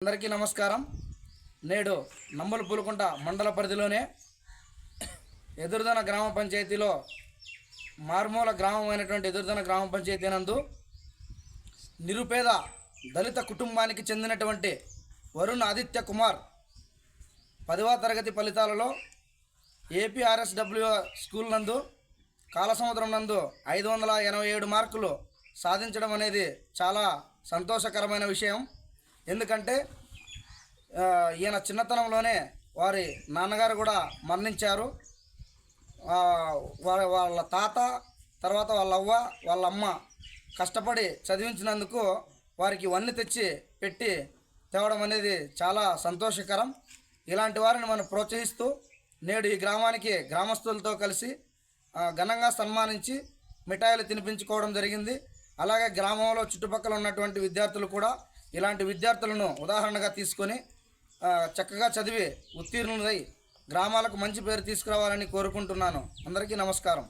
అందరికీ నమస్కారం. నేడు నంబల పులుకుంట మండల పరిధిలోనే ఎదురుదన గ్రామ పంచాయతీలో మారుమూల గ్రామం అయినటువంటి ఎదురుదన గ్రామ పంచాయతీ నందు నిరుపేద దళిత కుటుంబానికి చెందినటువంటి వరుణ్ ఆదిత్య కుమార్ పదవ తరగతి ఫలితాలలో ఏపీఆర్ఎస్డబ్ల్యూ స్కూల్ నందు కాలసముద్రం నందు ఐదు వందల ఎనభై ఏడు మార్కులు సాధించడం అనేది చాలా సంతోషకరమైన విషయం. ఎందుకంటే ఈయన చిన్నతనంలోనే వారి నాన్నగారు కూడా మరణించారు. వాళ్ళ వాళ్ళ తాత తర్వాత వాళ్ళ అవ్వ వాళ్ళ అమ్మ కష్టపడి చదివించినందుకు వారికి వన్ని తెచ్చి పెట్టి తేవడం అనేది చాలా సంతోషకరం. ఇలాంటి వారిని మనం ప్రోత్సహిస్తూ నేడు ఈ గ్రామానికి గ్రామస్తులతో కలిసి ఘనంగా సన్మానించి మిఠాయిలు తినిపించుకోవడం జరిగింది. అలాగే గ్రామంలో చుట్టుపక్కల ఉన్నటువంటి విద్యార్థులు కూడా ఇలాంటి విద్యార్థులను ఉదాహరణగా తీసుకొని చక్కగా చదివి ఉత్తీర్ణులై గ్రామాలకు మంచి పేరు తీసుకురావాలని కోరుకుంటున్నాను. అందరికీ నమస్కారం.